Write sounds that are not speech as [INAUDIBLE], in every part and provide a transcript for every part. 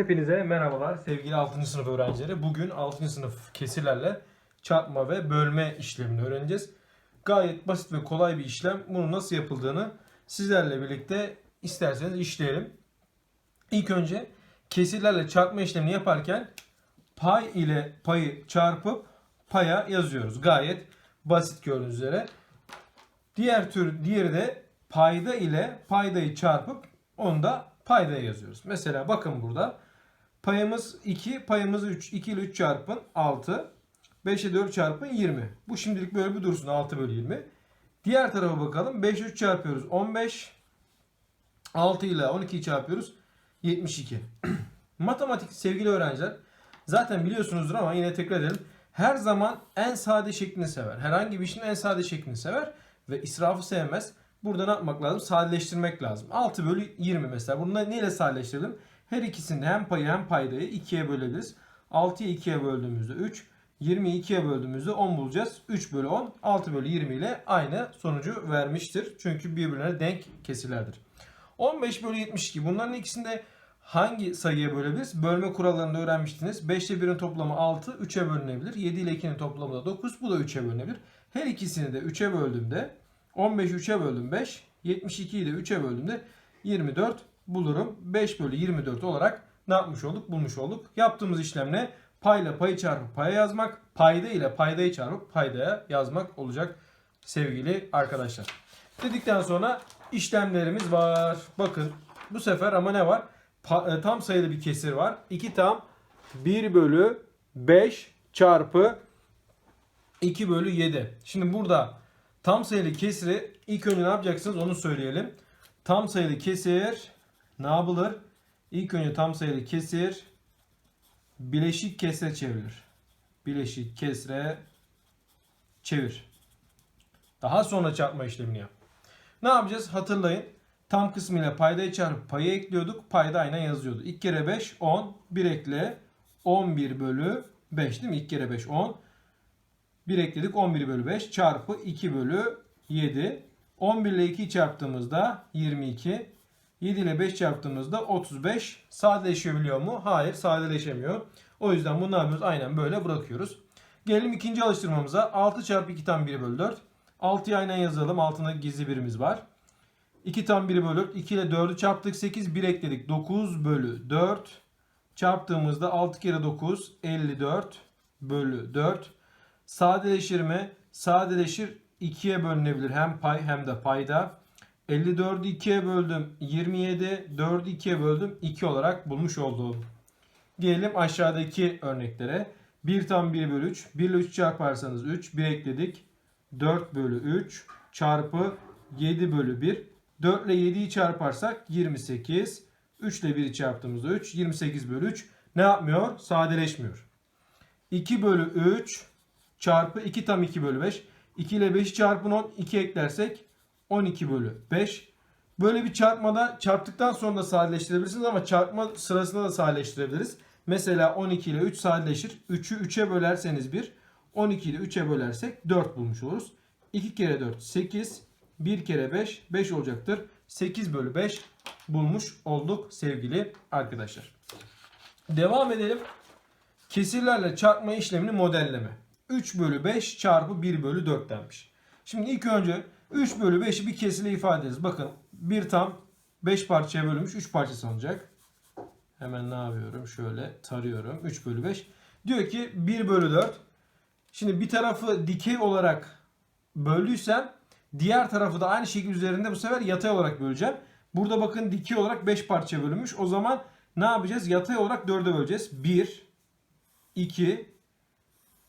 Hepinize merhabalar sevgili 6. sınıf öğrencileri. Bugün 6. sınıf kesirlerle çarpma ve bölme işlemini öğreneceğiz. Gayet basit ve kolay bir işlem. Bunun nasıl yapıldığını sizlerle birlikte isterseniz işleyelim. İlk önce kesirlerle çarpma işlemini yaparken pay ile payı çarpıp paya yazıyoruz. Gayet basit gördüğünüz üzere. Diğer tür diğeri de payda ile paydayı çarpıp onu da paydaya yazıyoruz. Mesela bakın burada payımız 2, payımız 3. 2 ile 3 çarpın 6. 5 ile 4 çarpın 20. Bu şimdilik böyle bir dursun 6 bölü 20. Diğer tarafa bakalım. 5 ile 3 çarpıyoruz 15. 6 ile 12'yi çarpıyoruz 72. Matematik sevgili öğrenciler zaten biliyorsunuzdur ama yine tekrar edelim. Her zaman en sade şeklini sever. Herhangi bir işin en sade şeklini sever ve israfı sevmez. Burada ne yapmak lazım? Sadeleştirmek lazım. 6 bölü 20 mesela. Bunu neyle sadeleştirelim? Her ikisini de hem payı hem paydayı 2'ye bölebiliriz. 6'yı 2'ye böldüğümüzde 3. 20'yi 2'ye böldüğümüzde 10 bulacağız. 3 bölü 10, 6 bölü 20 ile aynı sonucu vermiştir. Çünkü birbirine denk kesirlerdir. 15 bölü 72. Bunların ikisinde hangi sayıya bölebiliriz? Bölme kurallarını öğrenmiştiniz. 5 ile 1'in toplamı 6, 3'e bölünebilir. 7 ile 2'nin toplamı da 9, bu da 3'e bölünebilir. Her ikisini de 3'e böldüğümde 15'i 3'e böldüm 5, 72'yi de 3'e böldüğümde 24 bulurum. 5 bölü 24 olarak ne yapmış olduk? Bulmuş olduk. Yaptığımız işlemle payla payı çarpıp paya yazmak, payda ile paydayı çarpıp paydaya yazmak olacak sevgili arkadaşlar. Dedikten sonra işlemlerimiz var. Bakın bu sefer ama ne var? Pa- e, tam sayılı bir kesir var. 2 tam 1 bölü 5 çarpı 2 bölü 7. Şimdi burada tam sayılı kesiri ilk önce ne yapacaksınız onu söyleyelim. Tam sayılı kesir ne yapılır? İlk önce tam sayılı kesir bileşik kesre çevrilir. Bileşik kesre çevir. Daha sonra çarpma işlemini yap. Ne yapacağız? Hatırlayın. Tam kısmıyla paydayı çarpıp payı ekliyorduk. Payda aynen yazıyordu. 2 kere 5 10. 1 ekle 11 bölü 5 değil mi? 2 kere 5 10. 1 ekledik 11 bölü 5 çarpı 2 bölü 7. 11 ile 2'yi çarptığımızda 22. 7 ile 5 çarptığımızda 35. Sadeleşebiliyor mu? Hayır sadeleşemiyor. O yüzden bunu ne yapıyoruz? Aynen böyle bırakıyoruz. Gelelim ikinci alıştırmamıza. 6 çarpı 2 tam 1 bölü 4. 6'yı aynen yazalım. Altında gizli birimiz var. 2 tam 1 bölü 4. 2 ile 4'ü çarptık 8. 1 ekledik. 9 bölü 4. Çarptığımızda 6 kere 9 54 bölü 4. Sadeleşir mi? Sadeleşir. 2'ye bölünebilir. Hem pay hem de payda. 54'ü 2'ye böldüm. 27. 4'ü 2'ye böldüm. 2 olarak bulmuş oldum. Gelelim aşağıdaki örneklere. 1 tam 1 bölü 3. 1 ile 3 çarparsanız 3. 1 ekledik. 4 bölü 3 çarpı 7 bölü 1. 4 ile 7'yi çarparsak 28. 3 ile 1'i çarptığımızda 3. 28 bölü 3. Ne yapmıyor? Sadeleşmiyor. 2 bölü 3 çarpı 2 tam 2 bölü 5. 2 ile 5'i çarpın 10. 2 eklersek 12 bölü 5. Böyle bir çarpmada çarptıktan sonra da sadeleştirebilirsiniz ama çarpma sırasında da sadeleştirebiliriz. Mesela 12 ile 3 sadeleşir. 3'ü 3'e bölerseniz 1. 12 ile 3'e bölersek 4 bulmuş oluruz. 2 kere 4 8. 1 kere 5 5 olacaktır. 8 bölü 5 bulmuş olduk sevgili arkadaşlar. Devam edelim. Kesirlerle çarpma işlemini modelleme. 3 bölü 5 çarpı 1 bölü 4 denmiş. Şimdi ilk önce 3 bölü 5'i bir kesirle ifade ederiz. Bakın bir tam 5 parçaya bölünmüş 3 parçası olacak. Hemen ne yapıyorum? Şöyle tarıyorum. 3 bölü 5. Diyor ki 1 bölü 4. Şimdi bir tarafı dikey olarak böldüysem diğer tarafı da aynı şekil üzerinde bu sefer yatay olarak böleceğim. Burada bakın dikey olarak 5 parçaya bölünmüş. O zaman ne yapacağız? Yatay olarak 4'e böleceğiz. 1, 2,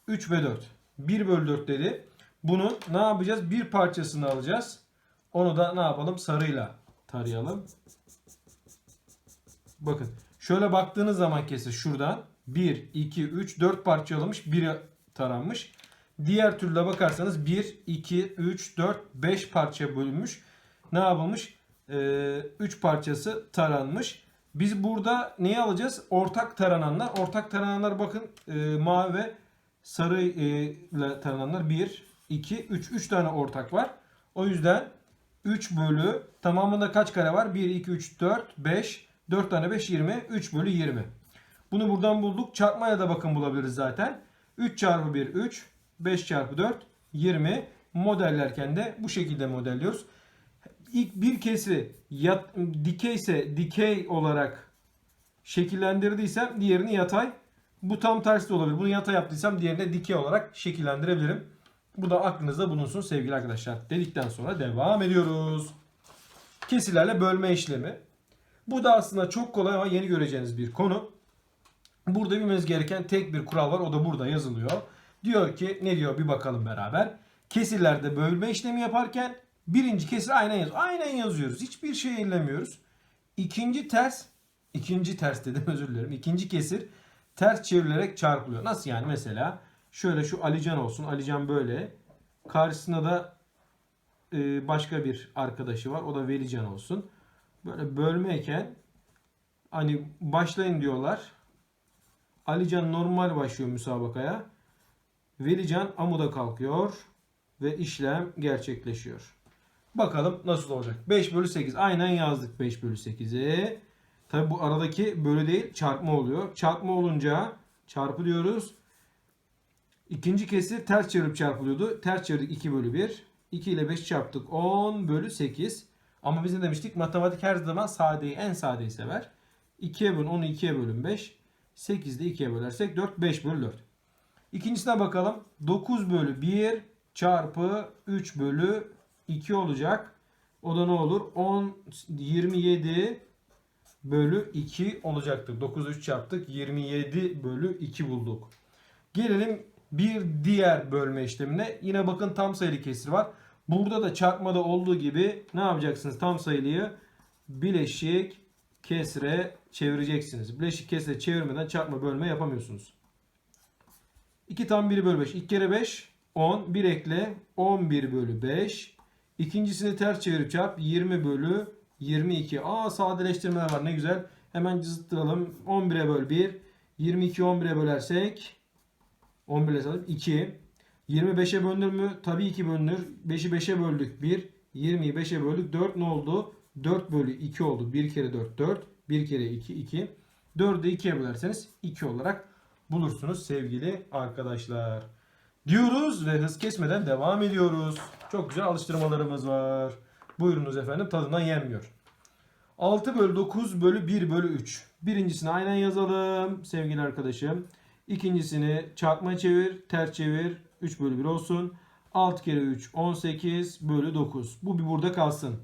3 ve 4. 1 bölü 4 dedi. Bunun ne yapacağız? Bir parçasını alacağız. Onu da ne yapalım? Sarıyla tarayalım. Bakın şöyle baktığınız zaman kesir şuradan 1, 2, 3, 4 parça alınmış. Biri taranmış. Diğer türlü bakarsanız 1, 2, 3, 4, 5 parça bölünmüş. Ne yapılmış? 3 parçası taranmış. Biz burada neyi alacağız? Ortak tarananlar. Ortak tarananlar bakın e, mavi ve sarı ile tarananlar 1, 2, 3. 3 tane ortak var. O yüzden 3 bölü tamamında kaç kare var? 1, 2, 3, 4, 5. 4 tane 5, 20. 3 bölü 20. Bunu buradan bulduk. Çarpmaya da bakın bulabiliriz zaten. 3 çarpı 1 3. 5 çarpı 4 20. Modellerken de bu şekilde modelliyoruz. İlk bir kesri yat, dikeyse dikey olarak şekillendirdiysem diğerini yatay. Bu tam tersi de olabilir. Bunu yatay yaptıysam diğerini de dikey olarak şekillendirebilirim. Bu da aklınızda bulunsun sevgili arkadaşlar. Dedikten sonra devam ediyoruz. Kesirlerle bölme işlemi. Bu da aslında çok kolay ama yeni göreceğiniz bir konu. Burada bilmeniz gereken tek bir kural var. O da burada yazılıyor. Diyor ki ne diyor bir bakalım beraber. Kesirlerde bölme işlemi yaparken birinci kesir aynen yaz. Aynen yazıyoruz. Hiçbir şey ellemiyoruz. İkinci ters, ikinci ters dedim [LAUGHS] özür dilerim. İkinci kesir ters çevrilerek çarpılıyor. Nasıl yani mesela şöyle şu Alican olsun. Alican böyle. Karşısında da e, başka bir arkadaşı var. O da Velican olsun. Böyle bölmeyken hani başlayın diyorlar. Alican normal başlıyor müsabakaya. Velican amuda kalkıyor ve işlem gerçekleşiyor. Bakalım nasıl olacak. 5 bölü 8. Aynen yazdık 5 bölü 8'i. Tabi bu aradaki bölü değil çarpma oluyor. Çarpma olunca çarpı diyoruz. İkinci kesir ters çevirip çarpılıyordu. Ters çevirdik 2 bölü 1. 2 ile 5 çarptık 10 bölü 8. Ama biz ne demiştik? Matematik her zaman sadeyi en sadeyi sever. 2'ye bölün 10'u 2'ye bölün 5. 8 de 2'ye bölersek 4 5 bölü 4. İkincisine bakalım. 9 bölü 1 çarpı 3 bölü 2 olacak. O da ne olur? 10 27 bölü 2 olacaktır. 9 3 çarptık. 27 bölü 2 bulduk. Gelelim bir diğer bölme işlemine. Yine bakın tam sayılı kesir var. Burada da çarpmada olduğu gibi ne yapacaksınız? Tam sayılıyı bileşik kesre çevireceksiniz. Bileşik kesre çevirmeden çarpma bölme yapamıyorsunuz. 2 tam 1 bölü 5. 2 kere 5 10. 1 ekle 11 bölü 5. İkincisini ters çevirip çarp 20 bölü 22. Aa sadeleştirmeler var ne güzel. Hemen cızıttıralım. 11'e böl 1. 22 11'e bölersek 11 ile sadece 2. 25'e bölünür mü? Tabii ki bölünür. 5'i 5'e böldük 1. 20'yi 5'e böldük 4 ne oldu? 4 bölü 2 oldu. 1 kere 4 4. 1 kere 2 2. 4'ü 2'ye bölerseniz 2 olarak bulursunuz sevgili arkadaşlar. Diyoruz ve hız kesmeden devam ediyoruz. Çok güzel alıştırmalarımız var. Buyurunuz efendim tadından yenmiyor. 6 bölü 9 bölü 1 bölü 3. Birincisini aynen yazalım sevgili arkadaşım. İkincisini çarpma çevir, ters çevir. 3 bölü 1 olsun. 6 kere 3 18 bölü 9. Bu bir burada kalsın.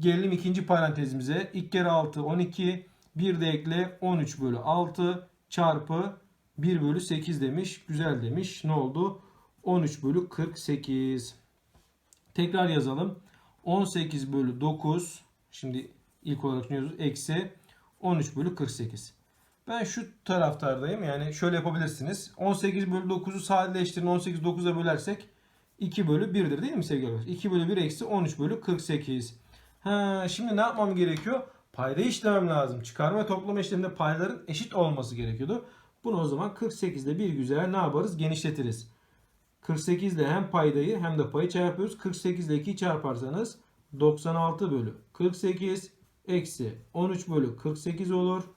Gelelim ikinci parantezimize. 2 kere 6 12. Bir de ekle 13 bölü 6 çarpı 1 bölü 8 demiş. Güzel demiş. Ne oldu? 13 bölü 48. Tekrar yazalım. 18 bölü 9. Şimdi ilk olarak düşünüyoruz. Eksi 13 bölü 48. Ben şu taraftardayım. Yani şöyle yapabilirsiniz. 18 bölü 9'u sadeleştirin. 18 9'a bölersek 2 bölü 1'dir değil mi sevgili arkadaşlar? 2 bölü 1 eksi 13 bölü 48. Ha, şimdi ne yapmam gerekiyor? Payda işlemem lazım. Çıkarma ve toplama işleminde payların eşit olması gerekiyordu. Bunu o zaman 48 ile bir güzel ne yaparız? Genişletiriz. 48 ile hem paydayı hem de payı çarpıyoruz. 48 ile 2 çarparsanız 96 bölü 48 eksi 13 bölü 48 olur.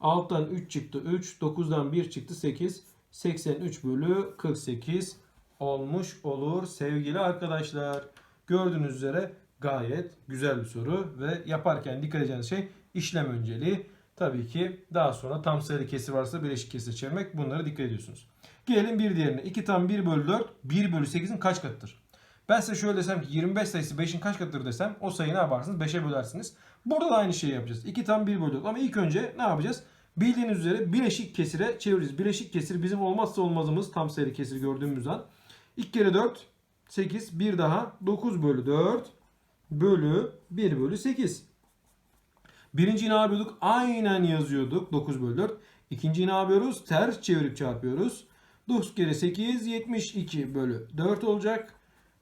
Alttan 3 çıktı 3. 9'dan 1 çıktı 8. 83 bölü 48 olmuş olur sevgili arkadaşlar. Gördüğünüz üzere gayet güzel bir soru ve yaparken dikkat edeceğiniz şey işlem önceliği. Tabii ki daha sonra tam sayılı kesir varsa bileşik kesir çevirmek bunlara dikkat ediyorsunuz. Gelelim bir diğerine. 2 tam 1 bölü 4 1 bölü 8'in kaç katıdır? Ben size şöyle desem ki 25 sayısı 5'in kaç katıdır desem o sayıyı ne yaparsınız? 5'e bölersiniz. Burada da aynı şeyi yapacağız. 2 tam 1 bölü 4 ama ilk önce ne yapacağız? Bildiğiniz üzere bileşik kesire çevireceğiz. Bileşik kesir bizim olmazsa olmazımız tam sayılı kesir gördüğümüz an. 2 kere 4 8 bir daha 9 bölü 4 bölü 1 bölü 8. Birinciyi ne yapıyorduk? Aynen yazıyorduk 9 bölü 4. İkinciyi ne yapıyoruz? Ters çevirip çarpıyoruz. 9 kere 8 72 bölü 4 olacak.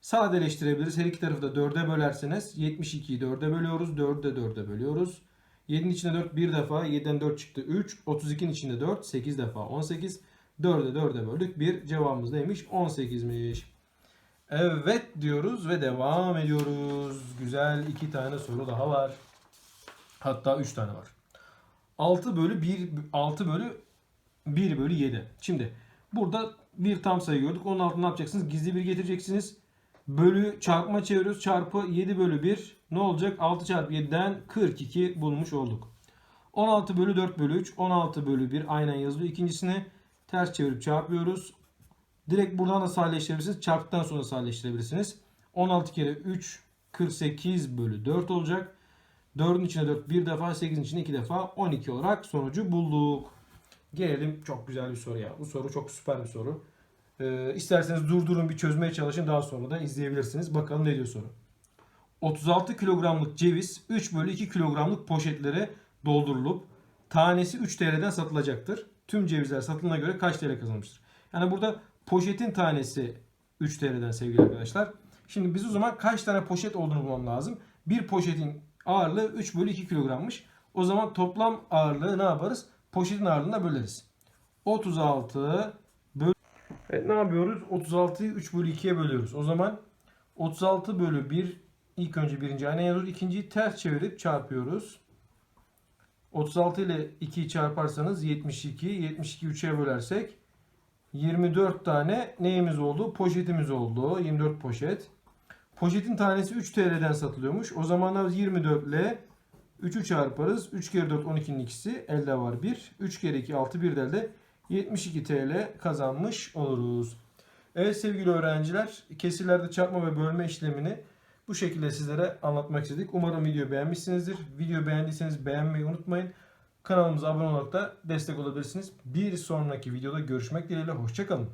Sadeleştirebiliriz. Her iki tarafı da 4'e bölerseniz 72'yi 4'e bölüyoruz. 4'ü de 4'e bölüyoruz. 7'nin içinde 4 bir defa. 7'den 4 çıktı 3. 32'nin içinde 4. 8 defa 18. 4'e 4'e böldük. Bir cevabımız neymiş? 18'miş. Evet diyoruz ve devam ediyoruz. Güzel iki tane soru daha var. Hatta 3 tane var. 6 bölü 1 6 bölü 1 bölü 7. Şimdi burada bir tam sayı gördük. Onun altına ne yapacaksınız? Gizli bir getireceksiniz. Bölü çarpma çeviriyoruz. Çarpı 7 bölü 1 ne olacak? 6 çarpı 7'den 42 bulmuş olduk. 16 bölü 4 bölü 3. 16 bölü 1 aynen yazılıyor. İkincisini ters çevirip çarpıyoruz. Direkt buradan da sadeleştirebilirsiniz. Çarptıktan sonra sadeleştirebilirsiniz. 16 kere 3 48 bölü 4 olacak. 4'ün içine 4 bir defa 8'in içine 2 defa 12 olarak sonucu bulduk. Gelelim çok güzel bir soru ya. Bu soru çok süper bir soru. Ee, isterseniz durdurun bir çözmeye çalışın daha sonra da izleyebilirsiniz. Bakalım ne diyor soru. 36 kilogramlık ceviz 3 bölü 2 kilogramlık poşetlere doldurulup tanesi 3 TL'den satılacaktır. Tüm cevizler satılana göre kaç TL kazanmıştır? Yani burada poşetin tanesi 3 TL'den sevgili arkadaşlar. Şimdi biz o zaman kaç tane poşet olduğunu bulmam lazım. Bir poşetin ağırlığı 3 bölü 2 kilogrammış. O zaman toplam ağırlığı ne yaparız? Poşetin ağırlığına böleriz. 36 bölü... Evet, ne yapıyoruz? 36'yı 3 bölü 2'ye bölüyoruz. O zaman 36 bölü 1 ilk önce birinci aynı yazıyoruz. İkinciyi ters çevirip çarpıyoruz. 36 ile 2'yi çarparsanız 72. 72 3'e bölersek 24 tane neyimiz oldu? Poşetimiz oldu. 24 poşet. Poşetin tanesi 3 TL'den satılıyormuş. O zaman da 24 ile 3'ü çarparız. 3 kere 4 12'nin ikisi. Elde var 1. 3 kere 2 6 bir de elde 72 TL kazanmış oluruz. Evet sevgili öğrenciler kesirlerde çarpma ve bölme işlemini bu şekilde sizlere anlatmak istedik. Umarım video beğenmişsinizdir. Video beğendiyseniz beğenmeyi unutmayın. Kanalımıza abone olarak da destek olabilirsiniz. Bir sonraki videoda görüşmek dileğiyle. Hoşçakalın.